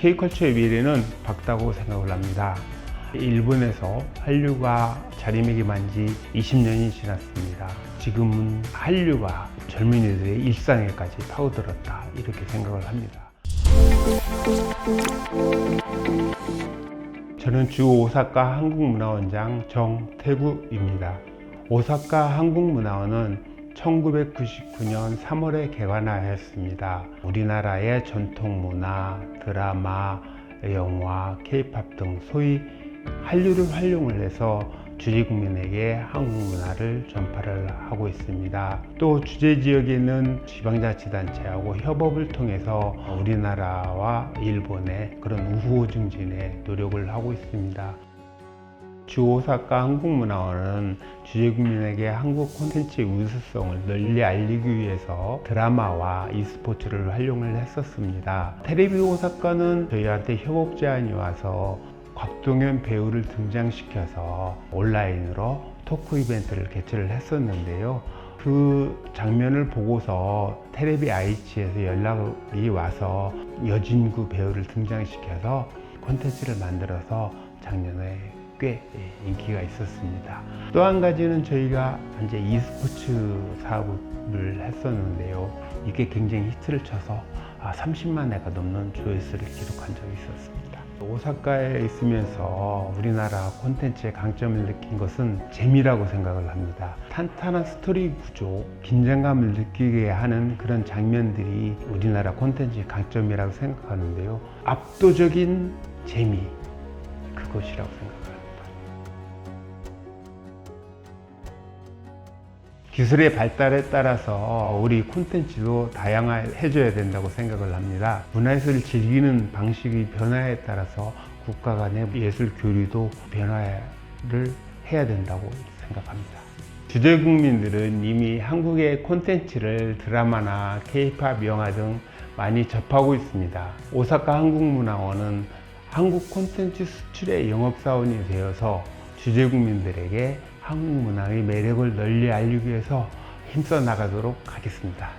K컬처의 미래는 밝다고 생각을 합니다. 일본에서 한류가 자리매김한 지 20년이 지났습니다. 지금은 한류가 젊은이들의 일상에까지 파고들었다 이렇게 생각을 합니다. 저는 주 오사카 한국문화원장 정태구입니다. 오사카 한국문화원은 1999년 3월에 개관하였습니다. 우리나라의 전통 문화, 드라마, 영화, 케이팝 등 소위 한류를 활용을 해서 주재 국민에게 한국 문화를 전파를 하고 있습니다. 또 주재 지역에 있는 지방자치단체하고 협업을 통해서 우리나라와 일본의 그런 우호 증진에 노력을 하고 있습니다. 주 오사카 한국문화원은 주재 국민에게 한국 콘텐츠의 우수성을 널리 알리기 위해서 드라마와 e스포츠를 활용을 했었습니다. 테레비 오사카는 저희한테 협업 제안이 와서 곽동현 배우를 등장시켜서 온라인으로 토크 이벤트를 개최를 했었는데요. 그 장면을 보고서 테레비 아이치에서 연락이 와서 여진구 배우를 등장시켜서 콘텐츠를 만들어서 작년에 꽤 인기가 있었습니다. 또 한 가지는 저희가 이제 e스포츠 사업을 했었는데요. 이게 굉장히 히트를 쳐서 30만 회가 넘는 조회수를 기록한 적이 있었습니다. 오사카에 있으면서 우리나라 콘텐츠의 강점을 느낀 것은 재미라고 생각을 합니다. 탄탄한 스토리 구조, 긴장감을 느끼게 하는 그런 장면들이 우리나라 콘텐츠의 강점이라고 생각하는데요. 압도적인 재미, 그것이라고 생각합니다. 기술의 발달에 따라서 우리 콘텐츠도 다양해져야 된다고 생각을 합니다. 문화예술을 즐기는 방식이 변화에 따라서 국가 간의 예술 교류도 변화를 해야 된다고 생각합니다. 주재 국민들은 이미 한국의 콘텐츠를 드라마나 케이팝 영화 등 많이 접하고 있습니다. 오사카 한국문화원은 한국 콘텐츠 수출의 영업사원이 되어서 주재 국민들에게 한국 문화의 매력을 널리 알리기 위해서 힘써 나가도록 하겠습니다.